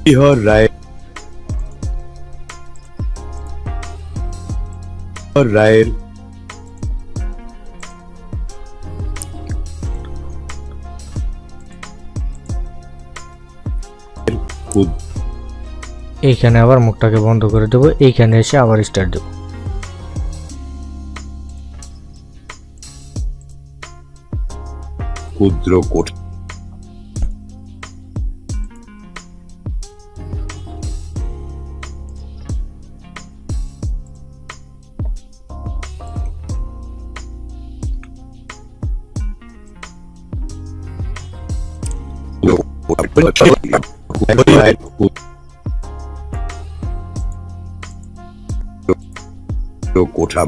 হরিহর রায় হরিহর রায়ের ক্ষুদ্র এইখানে আবার মুখটাকে বন্ধ করে দেবো এইখানে এসে আবার স্টার্ট দেবো। ক্ষুদ্র কোঠ কোঠা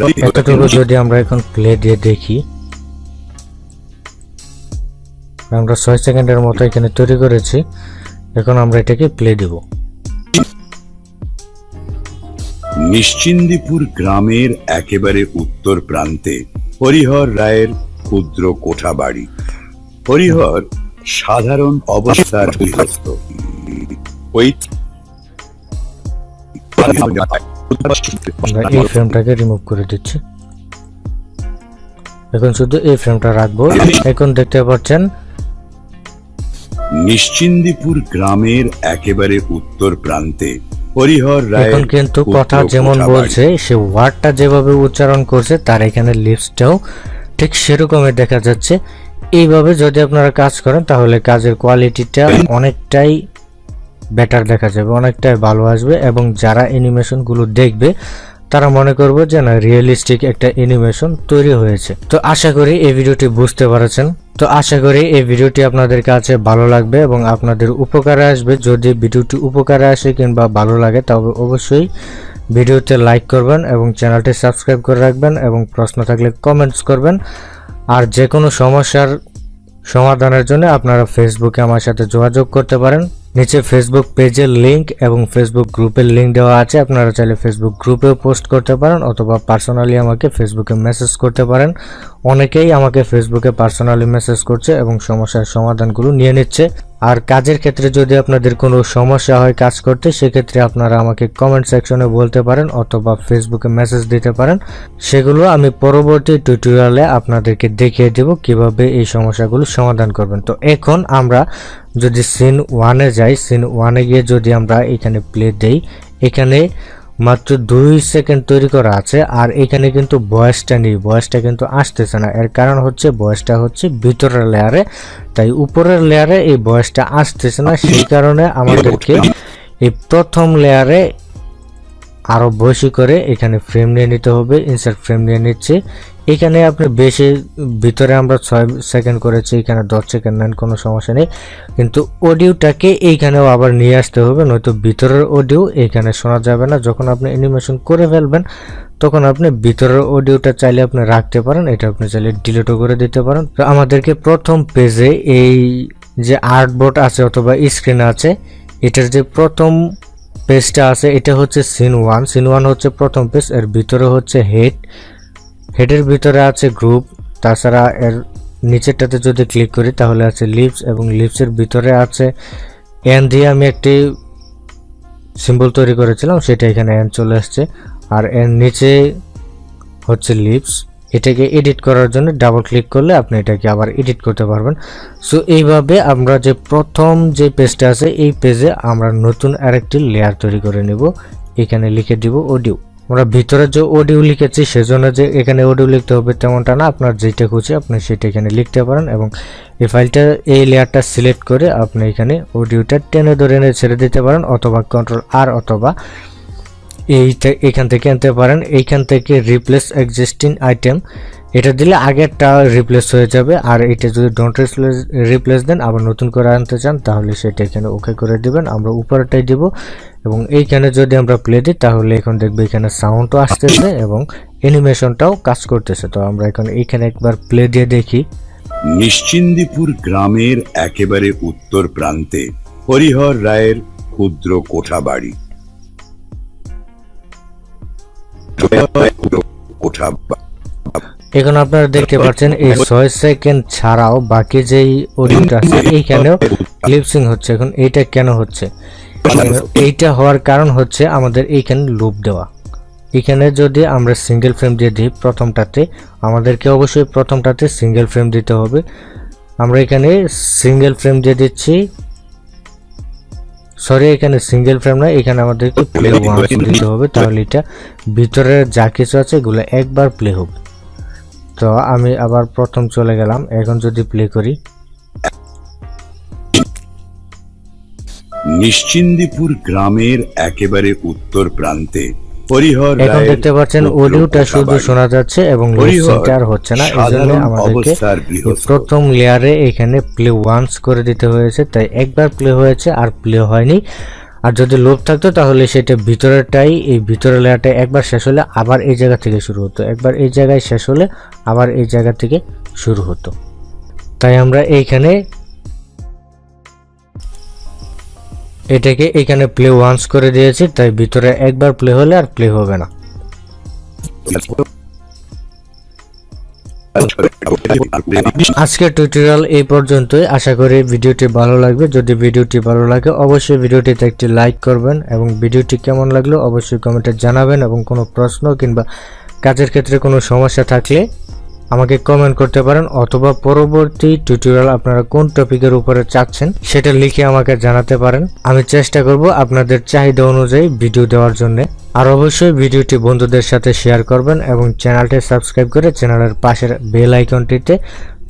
এতটুকু যদি আমরা এখন প্লে দিয়ে দেখি। আমরা ছয় সেকেন্ডের মতো এখানে তৈরি করেছি। এখন আমরা এটাকে প্লে দেব। নিশ্চিন্দিপুর গ্রামের একেবারে উত্তর প্রান্তে হরিহর রায়ের ক্ষুদ্র কোঠা বাড়ি হরিহর সাধারণ অবস্থার গৃহস্থ। ওই আমরা এই ফ্রেমটাকে রিমুভ করে দিচ্ছি। এখন শুধু এই ফ্রেমটা রাখব। এখন দেখতে পাচ্ছেন নিশ্চিন্দিপুর গ্রামের একেবারে উত্তর প্রান্তে হরিহর রায়ের এখন কিন্তু কথা যেমন বলছে সে ওয়ার্ডটা যেভাবে উচ্চারণ করছে তার এখানে লিপসটাও ঠিক সেরকমই দেখা যাচ্ছে। এইভাবে যদি আপনারা কাজ করেন তাহলে কাজের কোয়ালিটিটা অনেকটাই বেটার দেখা যাবে, অনেকটাই ভালো আসবে এবং যারা অ্যানিমেশনগুলো দেখবে, তারা মনে করবে যে না রিয়েলিস্টিক একটা অ্যানিমেশন তৈরি হয়েছে। তো আশা করি এই ভিডিওটি বুঝতে পারছেন। তো আশা করি এই ভিডিওটি আপনাদের কাছে ভালো লাগবে এবং আপনাদের উপকারে আসবে। যদি ভিডিওটি উপকারে আসে কিংবা ভালো লাগে, তবে অবশ্যই ভিডিওতে লাইক করবেন এবং চ্যানেলটি সাবস্ক্রাইব করে রাখবেন এবং প্রশ্ন থাকলে কমেন্টস করবেন। আর যে কোনো সমস্যার সমাধানের জন্য আপনারা ফেসবুকে আমার সাথে যোগাযোগ করতে পারেন। নিচে ফেসবুক পেজের লিঙ্ক এবং ফেসবুক গ্রুপের লিঙ্ক দেওয়া আছে। আপনারা চাইলে ফেসবুক গ্রুপেও পোস্ট করতে পারেন অথবা পার্সোনালি আমাকে ফেসবুকে মেসেজ করতে পারেন। অনেকেই আমাকে ফেসবুকে পার্সোনালি মেসেজ করছে এবং সমস্যার সমাধানগুলো নিয়ে নিচ্ছে। আর কাজের ক্ষেত্রে যদি আপনাদের কোনো সমস্যা হয় কাজ করতে, সেক্ষেত্রে আপনারা আমাকে কমেন্ট সেকশনে বলতে পারেন অথবা ফেসবুকে মেসেজ দিতে পারেন। সেগুলো আমি পরবর্তী টিউটোরিয়ালে আপনাদেরকে দেখিয়ে দেব কীভাবে এই সমস্যাগুলো সমাধান করবেন। তো এখন আমরা যদি সিন ওয়ানে যাই সিন ওয়ানে গিয়ে যদি আমরা এখানে প্লে দেই, এখানে মাত্র দুই সেকেন্ড তৈরি করা আছে, আর এখানে কিন্তু বয়সটা নেই, বয়সটা কিন্তু আসতেছে না। এর কারণ হচ্ছে, বয়সটা হচ্ছে ভিতরের লেয়ারে, তাই উপরের লেয়ারে এই বয়সটা আসতেছে না। সেই কারণে আমাদেরকে এই প্রথম লেয়ারে আরও বেশি করে এখানে ফ্রেম নিয়ে নিতে হবে ইনসার্ট ফ্রেম নিয়ে নিচ্ছে। এখানে আপনি বেশি ভিতরে আমরা ছয় সেকেন্ড করেছি, এখানে দশ সেকেন্ড নেন, কোনো সমস্যা নেই। কিন্তু অডিওটাকে এইখানেও আবার নিয়ে আসতে হবে, নয়তো ভিতরের অডিও এইখানে শোনা যাবে না। যখন আপনি অ্যানিমেশন করে ফেলবেন, তখন আপনি ভিতরের অডিওটা চাইলে আপনি রাখতে পারেন, এটা আপনি চাইলে ডিলিটও করে দিতে পারেন। তো আমাদেরকে প্রথম পেজে এই যে আর্টবোর্ড আছে অথবা স্ক্রিন আছে, এটার যে প্রথম পেজটা আছে, এটা হচ্ছে সিন ওয়ান সিন ওয়ান হচ্ছে প্রথম পেজ এর ভিতরে হচ্ছে হেড হেডের ভিতরে আছে গ্রুপ, তাছাড়া এর নিচেরটাতে যদি ক্লিক করি তাহলে আছে লিপস এবং লিপসের ভিতরে আছে এন দিয়ে আমি একটি সিম্বল তৈরি করেছিলাম, সেটা এখানে এন চলে আসছে। আর এর নিচে হচ্ছে লিপস এটাকে এডিট করার জন্য ডাবল ক্লিক করলে আপনি এটাকে আবার এডিট করতে পারবেন। সো এইভাবে আমরা যে প্রথম যে পেজটা আছে, এই পেজে আমরা নতুন আরেকটি লেয়ার তৈরি করে নেব। এখানে লিখে দিব অডিও আমরা ভিতরে যে অডিও লিখেছি, সেজন্য যে এখানে অডিও লিখতে হবে তেমনটা না। আপনার যেটা খুশি আপনি সেটা এখানে লিখতে পারেন এবং এই ফাইলটা, এই লেয়ারটা সিলেক্ট করে আপনি এখানে অডিওটা টেনে ধরে এনে ছেড়ে দিতে পারেন অথবা কন্ট্রোল আর অথবা এইটা এখান থেকে আনতে পারেন। এইখান থেকে রিপ্লেস এক্সিস্টিং আইটেম এটা দিলে আগেরটা রিপ্লেস হয়ে যাবে। আর এটা যদি ডোন্ট রিপ্লেস দেন আবার নতুন করে আনতে চান তাহলে সেটা এখানে ওকে করে দিবেন। আমরা উপরেটাই দিব। এবং এইখানে যদি আমরা প্লে দিই তাহলে এখন দেখবে এখানে সাউন্ডও আসতেছে এবং অ্যানিমেশনটাও কাজ করতেছে। তো আমরা এখন এইখানে একবার প্লে দিয়ে দেখি। নিশ্চিন্দিপুর গ্রামের একেবারে উত্তর প্রান্তে হরিহর রায়ের ক্ষুদ্র কোঠা বাড়ি। কোঠা এখন আপনারা দেখতে পাচ্ছেন এই ছয় সেকেন্ড ছাড়াও বাকি যেই অডিওটা আছে এইখানেও লিপসিং হচ্ছে। এখন এইটা কেন হচ্ছে? এইটা হওয়ার কারণ হচ্ছে আমাদের এইখানে লুপ দেওয়া। এখানে যদি আমরা সিঙ্গেল ফ্রেম দিয়ে দিই প্রথমটাতে আমাদেরকে অবশ্যই প্রথমটাতে সিঙ্গেল ফ্রেম দিতে হবে। আমরা এখানে সিঙ্গেল ফ্রেম দিয়ে দিচ্ছি। সরি এখানে সিঙ্গেল ফ্রেম না এখানে আমাদেরকে প্লে ওয়ান্স দিতে হবে তাহলে এটা ভিতরে যা কিছু আছে এগুলো একবার প্লে হবে। তো আমি আবার প্রথম চলে গেলাম। এখন যদি প্লে করি। নিশ্চিন্দিপুর গ্রামের একেবারে উত্তর প্রান্তে হরিহর এখন দেখতে পাচ্ছেন অডিওটা শুধু শোনা যাচ্ছে এবং আর হচ্ছে না এই জন্য আমাদেরকে প্রথম লেয়ারে এখানে প্লে ওয়ান্স করে দিতে হয়েছে তাই একবার প্লে হয়েছে আর প্লে হয়নি। আর যদি লোভ থাকতো তাহলে সেটা ভিতরেরটাই, এই ভিতরের লেয়ারটা একবার শেষ হলে আবার এই জায়গা থেকে শুরু হতো। একবার এই জায়গায় শেষ হলে আবার এই জায়গা থেকে শুরু হতো। তাই আমরা এইখানে এটাকে এখানে প্লে ওয়ান্স করে দিয়েছি, তাই ভিতরে একবার প্লে হলে আর প্লে হবে না। আজকের টিউটোরিয়াল এই পর্যন্তই। আশা করি ভিডিওটি ভালো লাগবে। যদি ভিডিওটি ভালো লাগে, অবশ্যই ভিডিওটিতে একটি লাইক করবেন এবং ভিডিওটি কেমন লাগল অবশ্যই কমেন্টে জানাবেন এবং কোনো প্রশ্ন কিংবা কাজের ক্ষেত্রে কোনো সমস্যা থাকলে আমাকে কমেন্ট করতে পারেন অথবা পরবর্তী টিউটোরিয়াল আপনারা কোন টপিকের উপরে চাচ্ছেন সেটা লিখে আমাকে জানাতে পারেন। আমি চেষ্টা করব আপনাদের চাহিদা অনুযায়ী ভিডিও দেওয়ার জন্য। আর অবশ্যই ভিডিওটি বন্ধুদের সাথে শেয়ার করবেন এবং চ্যানেলটি সাবস্ক্রাইব করে চ্যানেলের পাশের বেল আইকনটিতে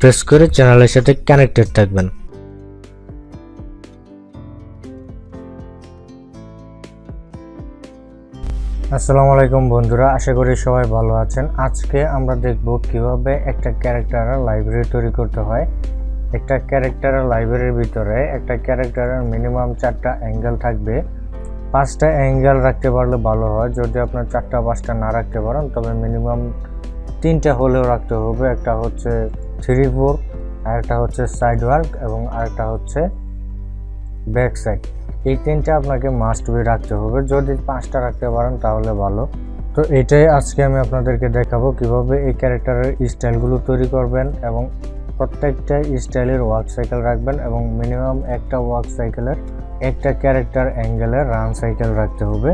প্রেস করে চ্যানেলের সাথে কানেক্টেড থাকবেন। আসসালামু আলাইকুম বন্ধুরা, আশা করি সবাই ভালো আছেন। আজকে আমরা দেখব কীভাবে একটা ক্যারেক্টারের লাইব্রেরি তৈরি করতে হয়। একটা ক্যারেক্টারের লাইব্রেরির ভিতরে একটা ক্যারেক্টারের মিনিমাম চারটা অ্যাঙ্গেল থাকবে। পাঁচটা অ্যাঙ্গেল রাখতে পারলে ভালো হয়। যদি আপনার চারটা, পাঁচটা না রাখতে পারেন, তবে মিনিমাম তিনটা হলেও রাখতে হবে। একটা হচ্ছে থ্রি ফোর, আরেকটা হচ্ছে সাইড ওয়ার্ক এবং আরেকটা হচ্ছে ব্যাক সাইড। এই তিনটা আপনাকে মাস্ট বি রাখতে হবে। যদি পাঁচটা রাখতে পারেন, তাহলে ভালো। তো এটাই আজকে আমি আপনাদেরকে দেখাবো কীভাবে এই ক্যারেক্টারের স্টাইলগুলো তৈরি করবেন এবং প্রত্যেকটা স্টাইলের ওয়ার্ক সাইকেল রাখবেন এবং মিনিমাম একটা ওয়ার্ক সাইকেলের একটা ক্যারেক্টার অ্যাঙ্গেলের রান সাইকেল রাখতে হবে।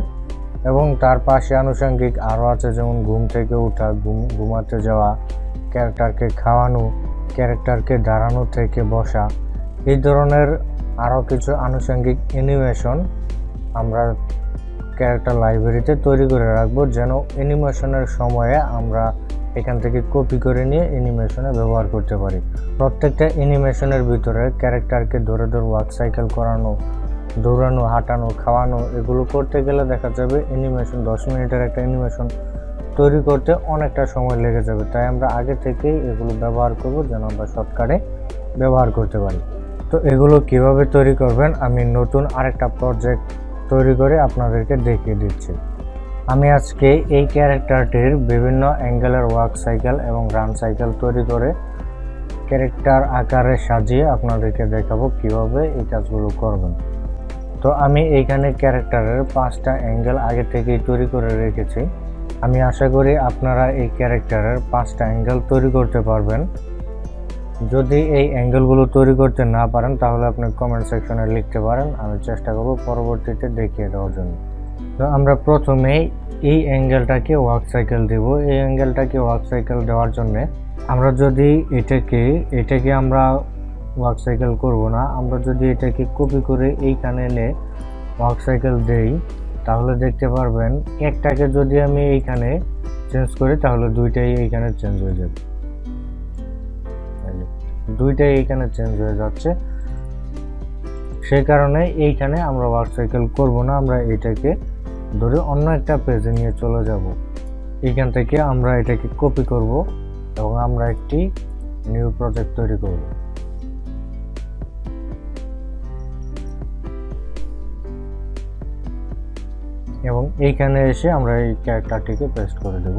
এবং তার পাশে আনুষঙ্গিক আরও আছে, যেমন ঘুম থেকে ওঠা ঘুম, ঘুমাতে যাওয়া ক্যারেক্টারকে খাওয়ানো ক্যারেক্টারকে দাঁড়ানো থেকে বসা। এই ধরনের আরও কিছু আনুষঙ্গিক অ্যানিমেশন আমরা ক্যারেক্টার লাইব্রেরিতে তৈরি করে রাখব যেন অ্যানিমেশনের সময়ে আমরা এখান থেকে কপি করে নিয়ে অ্যানিমেশনে ব্যবহার করতে পারি। প্রত্যেকটা অ্যানিমেশনের ভিতরে ক্যারেক্টারকে ধরে ধরে ওয়ার্ক সাইকেল করানো, দৌড়ানো, হাঁটানো, খাওয়ানো, এগুলো করতে গেলে দেখা যাবে অ্যানিমেশন দশ মিনিটের একটা অ্যানিমেশন তৈরি করতে অনেকটা সময় লেগে যাবে। তাই আমরা আগে থেকেই এগুলো ব্যবহার করব যেন আমরা শর্টকাটে ব্যবহার করতে পারি। তো এগুলো কীভাবে তৈরি করবেন, আমি নতুন আরেকটা প্রজেক্ট তৈরি করে আপনাদেরকে দেখিয়ে দিচ্ছি। আমি আজকে এই ক্যারেক্টারটির বিভিন্ন অ্যাঙ্গেলের ওয়ার্ক সাইকেল এবং রান সাইকেল তৈরি করে ক্যারেক্টার আকারে সাজিয়ে আপনাদেরকে দেখাবো কীভাবে এই কাজগুলো করবেন। তো আমি এইখানে ক্যারেক্টারের পাঁচটা অ্যাঙ্গেল আগে থেকেই তৈরি করে রেখেছি। আমি আশা করি আপনারা এই ক্যারেক্টারের পাঁচটা অ্যাঙ্গেল তৈরি করতে পারবেন। যদি এই অ্যাঙ্গেলগুলো তৈরি করতে না পারেন, তাহলে আপনি কমেন্ট সেকশনে লিখতে পারেন। আমি চেষ্টা করব পরবর্তীতে দেখিয়ে দেওয়ার জন্য। তো আমরা প্রথমেই এই অ্যাঙ্গেলটাকে ওয়ার্ক সাইকেল দেব। এই অ্যাঙ্গেলটাকে ওয়ার্ক সাইকেল দেওয়ার জন্য আমরা যদি এটাকে এটাকে আমরা ওয়ার্ক সাইকেল করব না, আমরা যদি এটাকে কপি করে এইখানে এনে ওয়ার্ক সাইকেল দেই, তাহলে দেখতে পারবেন একটাকে যদি আমি এইখানে চেঞ্জ করি, তাহলে দুইটাই এইখানে চেঞ্জ হয়ে যাবে। দুইটাই এখানে চেঞ্জ হয়ে যাচ্ছে। সেই কারণে এইখানে আমরা ওয়ার্ক সাইকেল করব না, আমরা এটাকে ধরে অন্য একটা পেজে নিয়ে চলে যাব। এইখান থেকে আমরা এটাকে কপি করব এবং আমরা একটি নিউ প্রজেক্ট তৈরি করব। এবং এইখানে এসে আমরা এই ক্যারেক্টারটিকে পেস্ট করে দেব।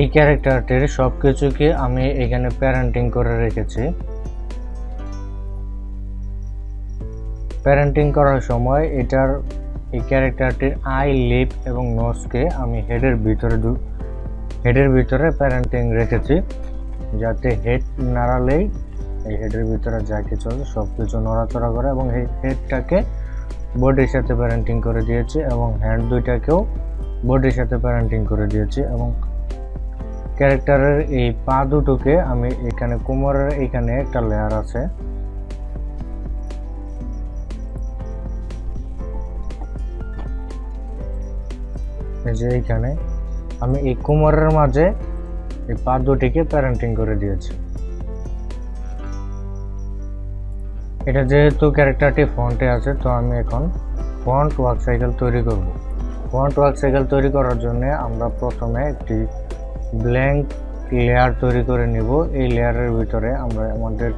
এই ক্যারেক্টারটির সব কিছুকে আমি এখানে প্যারেন্টিং করে রেখেছি। প্যারেন্টিং করার সময় এটার, এই ক্যারেক্টারটির আই লিপ এবং নোজকে আমি হেডের ভিতরে হেডের ভিতরে প্যারেন্টিং রেখেছি। যাতে হেড নাড়ালেই এই হেডের ভিতরে যা কিছু আছে সব কিছু নড়াচড়া করে এবং এই হেডটাকে বডির সাথে প্যারেন্টিং করে দিয়েছি এবং হ্যান্ড দুইটাকেও বডির সাথে প্যারেন্টিং করে দিয়েছি এবং ক্যারেক্টারের এই পা দুটোকে আমি এখানে কোমরের এখানে একটা লেয়ার আছে। যে এইখানে আমি এই কোমরের মাঝে এই পা দুটিকে প্যারেন্টিং করে দিয়েছি। এটা যেহেতু ক্যারেক্টারটি ফ্রন্টে আছে, তো আমি এখন ফ্রন্ট ওয়ার্ক সাইকেল তৈরি করব। ফ্রন্ট ওয়ার্ক সাইকেল তৈরি করার জন্য আমরা প্রথমে একটি ব্ল্যাঙ্ক লেয়ার তৈরি করে নিব। এই লেয়ারের ভিতরে আমরা আমাদের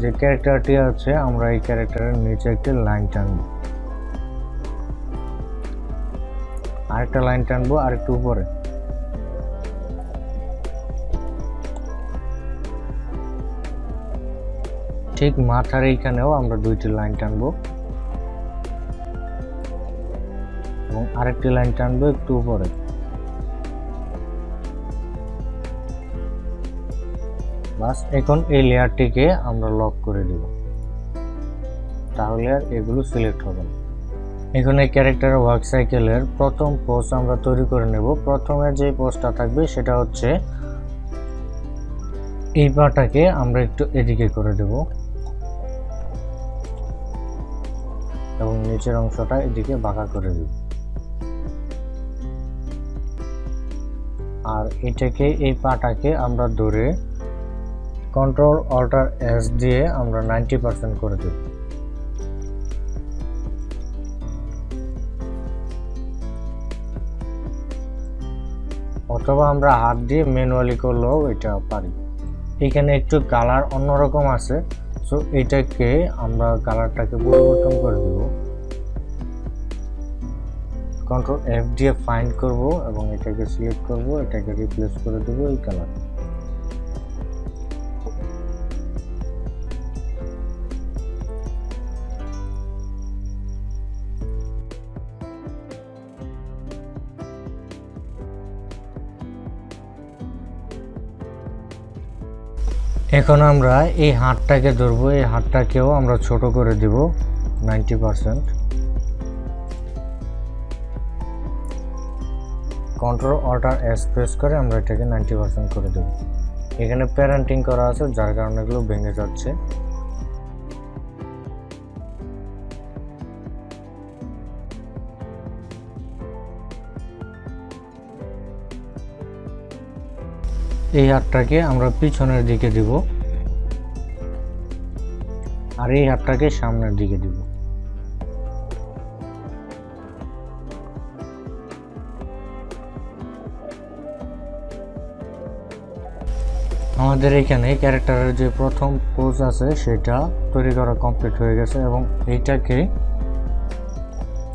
যে ক্যারেক্টারটি আছে, আমরা এই ক্যারেক্টারের নিচে একটি লাইন টানবো। আরেকটা লাইন টানবো আর একটু উপরে। ঠিক মাথার এইখানেও আমরা দুইটি লাইন টানবো। এবং আরেকটি লাইন টানবো একটু উপরে। বাস, এখন এই লেয়ারটিকে আমরা লক করে দিব। তাহলে আর এগুলো সিলেক্ট হবে না। এখন এই ক্যারেক্টার ওয়ার্ক সাইকেলের প্রথম পোস্ট আমরা তৈরি করে নেব। প্রথমে যে পোস্টটা থাকবে সেটা হচ্ছে এই পাটাকে আমরা একটু এদিকে করে দেব এবং নিচের অংশটা এদিকে বাঁকা করে দেব। আর এটাকে এই পাটাকে আমরা ধরে কন্ট্রোল অল্টার এস দিয়ে আমরা নাইনটি পার্সেন্ট করে দেব। অথবা আমরা হাত দিয়ে ম্যানুয়ালি করলেও এটা পারি। এখানে একটু কালার অন্যরকম আছে সো এটাকে আমরা কালারটাকে পরিবর্তন করে দেব। কন্ট্রোল এফ দিয়ে ফাইন্ড করব এবং এটাকে সিলেক্ট করব, এটাকে রিপ্লেস করে দেবো এই কালার এখন আমরা এই হাতটাকে ধরবো, এই হাতটাকেও আমরা ছোট করে দিব ninety percent. Control alter S press করে আমরা এটাকে নাইনটি পারসেন্ট করে দেব। এখানে প্যারেন্টিং করা আছে, যার কারণে এগুলো ভেঙে যাচ্ছে। এই হাতটাকে আমরা পিছনের দিকে দিব। আর এই হাতটাকে সামনের দিকে দিব। আমাদের এখানে ক্যারেক্টারের যে প্রথম পোজ আছে, সেটা তৈরি করা কমপ্লিট হয়ে গেছে এবং এইটাকে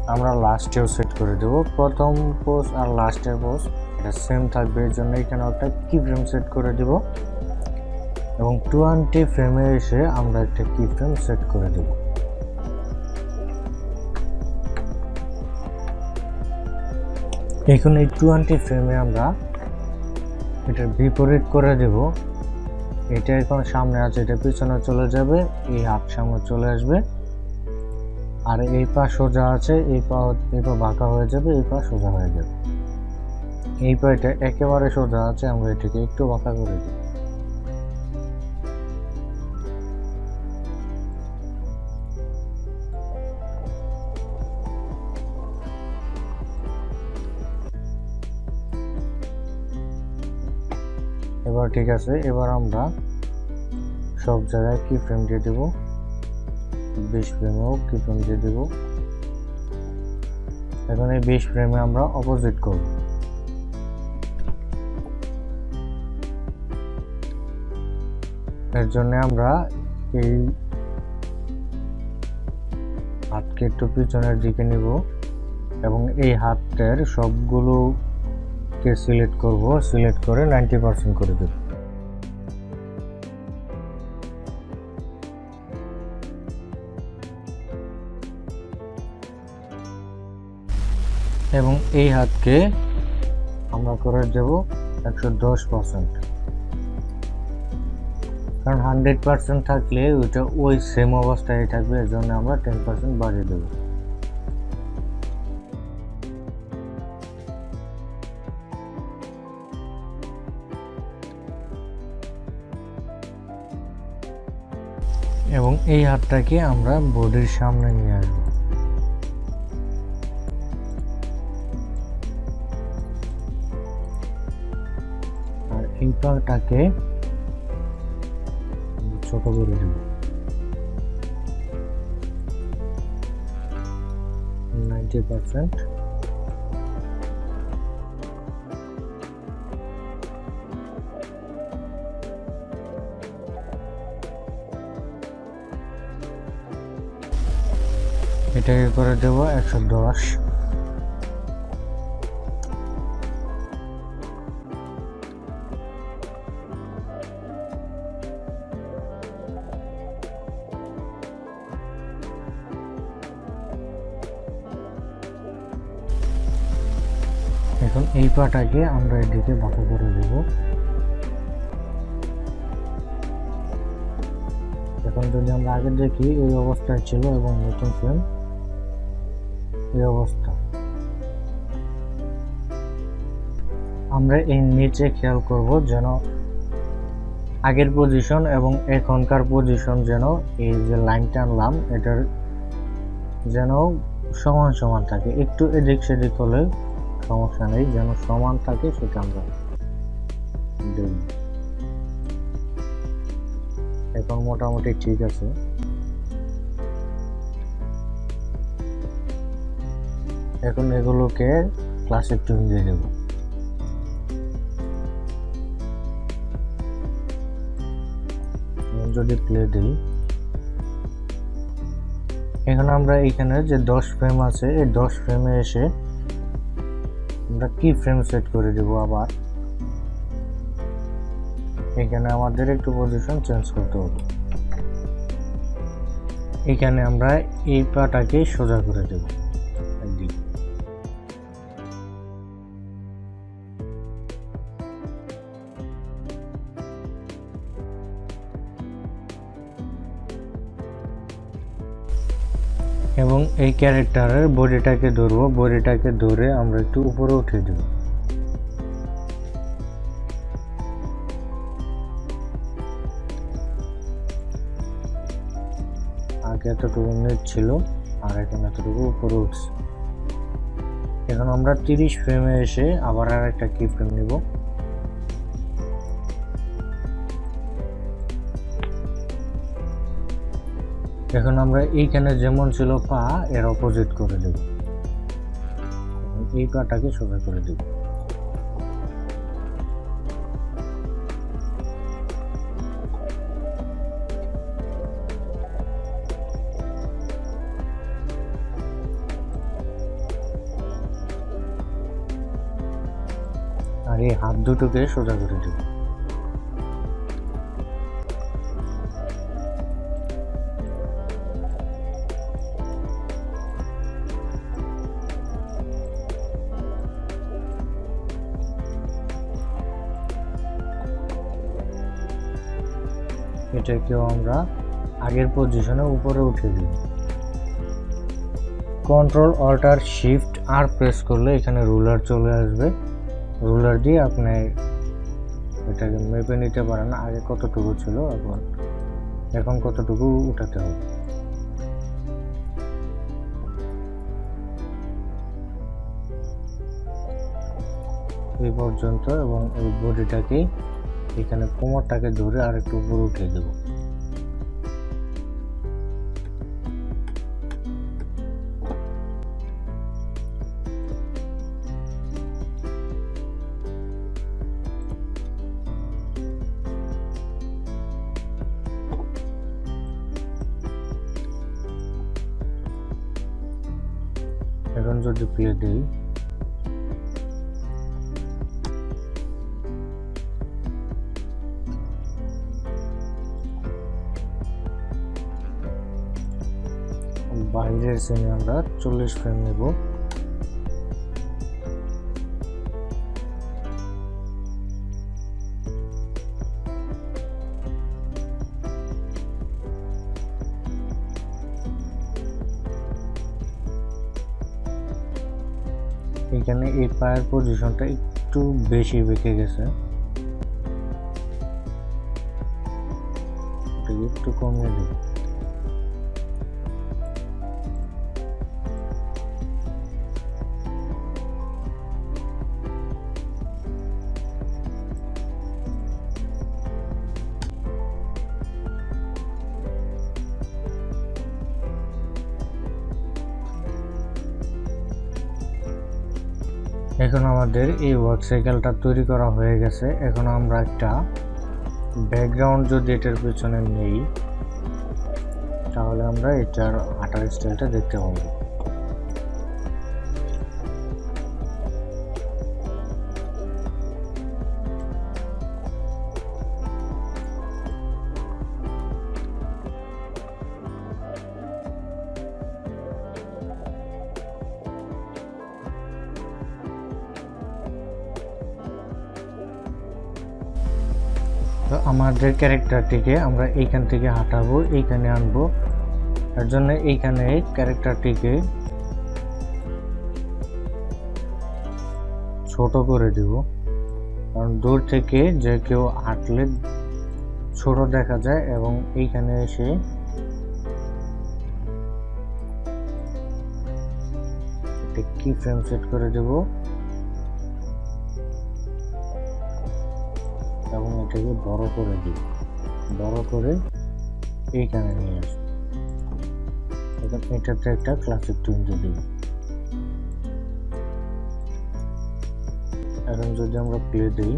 আমরা লাস্টেও সেট করে দেব। প্রথম পোজ আর লাস্টের পোজ এটা সেম থাকবে, এর জন্য এখানে একটা কি ফ্রেম সেট করে দিব। এবং টোয়েন্টি ফ্রেমে এসে আমরা একটা কি ফ্রেম সেট করে দেব। এখন এই টোয়েন্টি ফ্রেমে আমরা এটার বিপরীত করে দেব। এটা এখন সামনে আছে, এটা পিছনে চলে যাবে, এই হাত সামনে চলে আসবে। আর এই পা সোজা আছে, এই পা এই পা বাঁকা হয়ে যাবে, এই পা সোজা হয়ে যাবে। এই পাটা একেবারে সোজা আছে, আমরা এটাকে একটু বাঁকা করে দিই। এবার ঠিক আছে, এবার আমরা সব জায়গায় কি ফ্রেম দিয়ে দেব। বিশ ফ্রেমেও কি ফ্রেম দিয়ে দেব। এখন এই বিশ ফ্রেমে আমরা অপোজিট করব। এর জন্য আমরা এই হাতকে একটু পিছনের দিকে নিব এবং এই হাতের সবগুলোকে সিলেক্ট করব। সিলেক্ট করে নাইনটি পার্সেন্ট করে দেব। এবং এই হাতকে আমরা করে দেব একশো দশ পার্সেন্ট। কারণ হান্ড্রেড পার্সেন্ট থাকলে ওইটা ওই সেম অবস্থায় থাকবে, এর জন্য আমরা টেন পার্সেন্ট বাড়িয়ে দেবো। এবং এই হাতটাকে আমরা বোর্ডের সামনে নিয়ে আসব। আর এই পাটাকে ছোট করে দেব নাইনটি পার্সেন্ট এটাকে করে দেবো একশো দশ। পাটাকে আমরা এদিকে বাঁকা করে দেব। এখন যদি আমরা আগে দেখি, এই অবস্থায় ছিল এবং নতুন ফ্রেম, এই অবস্থা। আমরা এই নিচে খেয়াল করব যেন আগের পজিশন এবং এখনকার পজিশন যেন এই যে লাইনটা আনলাম, এটার যেন সমান সমান থাকে। একটু এদিক সেদিক হলে সমস্যা নেই, যেন সমান থাকে সেটা আমরা এখন মোটামুটি ঠিক আছে। এখন এগুলোকে ক্লাসের টুন দিয়ে দেব যদি প্লে দিই। এখন আমরা এখানে যে দশ ফ্রেম আছে, এই দশ ফ্রেমে এসে আমরা কি ফ্রেম সেট করে দেব আবার? এখানে আমাদের একটু পজিশন চেঞ্জ করতে হবে। এখানে আমরা এই পাটাকে সোজা করে দেব। এবং এই ক্যারেক্টারের বডিটাকে ধরবো, বডিটাকে ধরে আমরা একটু উপরে উঠে দেব। আগে এতটুকু নিচ ছিল, আর এখন এতটুকু উপরে উঠছে। এখন আমরা তিরিশ ফ্রেমে এসে আবার আর একটা কি ফ্রেম নিব। এখন আমরা এইখানে যেমন ছিল পা, এর অপোজিট করে দেব। এই পাটাকে সোজা করে দেব। আর এই হাত দুটোকে সোজা করে দেব। এটাকেও আমরা আগের পজিশনে উপরে উঠে দিই। কন্ট্রোল অল্টার শিফট আর প্রেস করলে এখানে রুলার চলে আসবে। রুলার দিয়ে আপনি এটাকে মেপে নিতে পারেন। আগে কতটুকু ছিল এখন? এখন কতটুকু উঠাতে হবে? এই পর্যন্ত এবং এই বডিটাকে এখানে কোমরটাকে ধরে আর একটু উপরে উঠিয়ে দেব। এখন যদি প্লেট দিই বাইরের সিনে আমরা চল্লিশ ফ্রেম নেব। এখানে এই পায়ের পজিশনটা একটু বেশি বেঁকে গেছে। একটু কমিয়ে দিই। আমাদের এই ওয়ার্ক সাইকেলটা তৈরি করা হয়ে গেছে। এখন আমরা একটা ব্যাকগ্রাউন্ড যদি এটার পিছনে নেই, তাহলে আমরা এটার হাঁটার স্টাইলটা দেখতে পাবো। আমাদের ক্যারেক্টারটিকে আমরা এইখান থেকে হাঁটাবো, এইখানে আনব। তার জন্য এইখানে ক্যারেক্টারটিকে ছোট করে দিব। কারণ দূর থেকে যে কেউ হাঁটলে ছোট দেখা যায় এবং এইখানে এসে কি ফ্রেম সেট করে দেবো। এবং এটাকে বড় করে দিই। বড় করে এইখানে নিয়ে আসব। এখন এটাতে একটা ক্লাসিক টোয়েন্টি দিই এখন যদি আমরা প্লে দিই,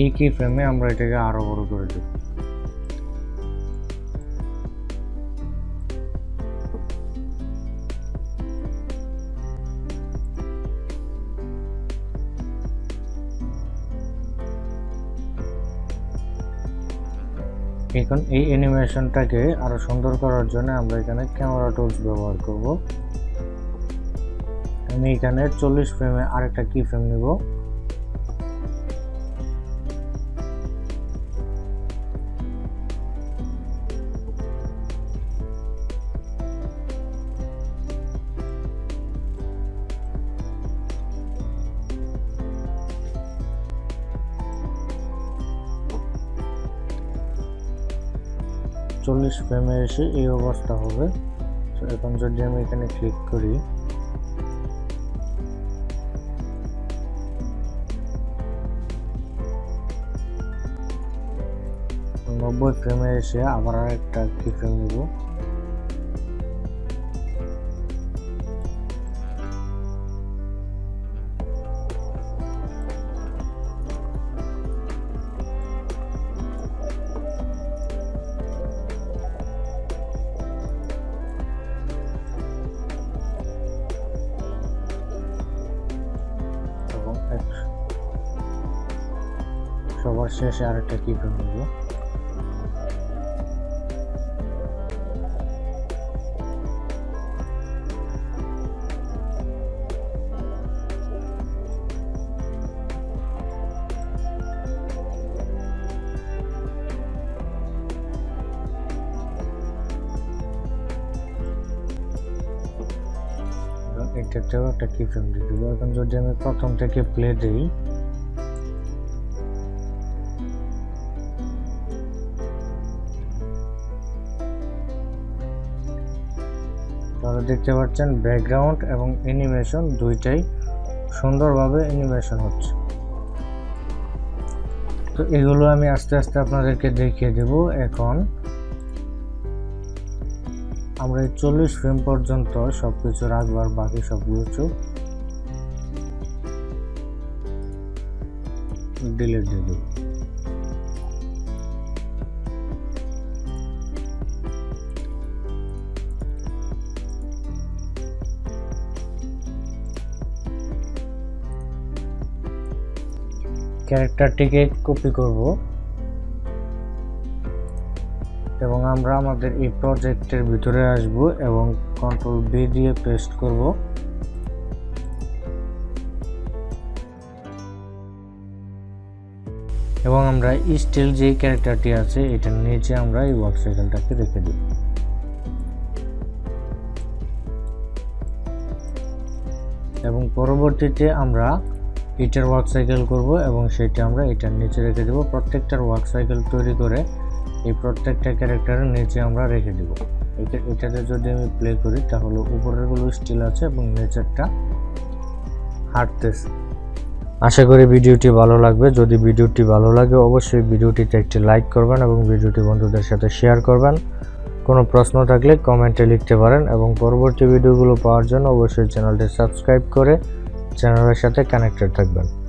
এই কি ফ্রেমে আমরা এটাকে আরও বড় করে দেব। এখন এই অ্যানিমেশনটাকে আরও সুন্দর করার জন্য আমরা এখানে ক্যামেরা টুলস ব্যবহার করব। আমি এখানে চল্লিশ ফ্রেমে আরেকটা কি ফ্রেম নিব। ফ্রেমে এসে এই অবস্থা হবে। তো এখন যদি আমি এখানে ক্লিক করি, নব্বই ফ্রেমে এসে আবার একটা কি ফ্রেম নেব। শেষে আরেকটা কি ফ্রেম নেব এটাতেও একটা কি ফ্রেম দিয়ে দেবো এখন যদি আমি প্রথম থেকে প্লে দিই তাহলে দেখতে পাচ্ছেন ব্যাকগ্রাউন্ড এবং অ্যানিমেশন দুইটাই সুন্দরভাবে অ্যানিমেশন হচ্ছে। তো এগুলো আমি আস্তে আস্তে আপনাদেরকে দেখিয়ে দেব এখন। আমরা এই চল্লিশ ফ্রেম পর্যন্ত সব কিছু রাখবার বাকি সব কিছু ডিলিট দিয়ে দেব। ক্যারেক্টারটিকে কপি করব। এবং আমরা আমাদের এই প্রজেক্টের ভিতরে আসব এবং কন্ট্রোল বি দিয়ে পেস্ট করব। এবং আমরা স্টিল যে ক্যারেক্টারটি আছে, এটার নিচে আমরা এই ওয়ার্ক সাইকেলটাকে রেখে দিব। এবং পরবর্তীতে আমরা এটার ওয়ার্ক সাইকেল করব এবং সেটা আমরা এটার নিচে রেখে দেব। প্রত্যেকটার ওয়ার্ক সাইকেল তৈরি করে এই প্রত্যেকটা ক্যারেক্টারের নিচে আমরা রেখে দেব। এটা- এটাতে যদি আমি প্লে করি তাহলে উপরেরগুলো স্টিল আছে এবং নিচেরটা হাঁটতেছে। আশা করি ভিডিওটি ভালো লাগবে। যদি ভিডিওটি ভালো লাগে অবশ্যই ভিডিওটিতে একটি লাইক করবেন এবং ভিডিওটি বন্ধুদের সাথে শেয়ার করবেন। কোনো প্রশ্ন থাকলে কমেন্টে লিখতে পারেন এবং পরবর্তী ভিডিওগুলো পাওয়ার জন্য অবশ্যই চ্যানেলটি সাবস্ক্রাইব করে চ্যানেলের সাথে কানেক্টেড থাকবেন।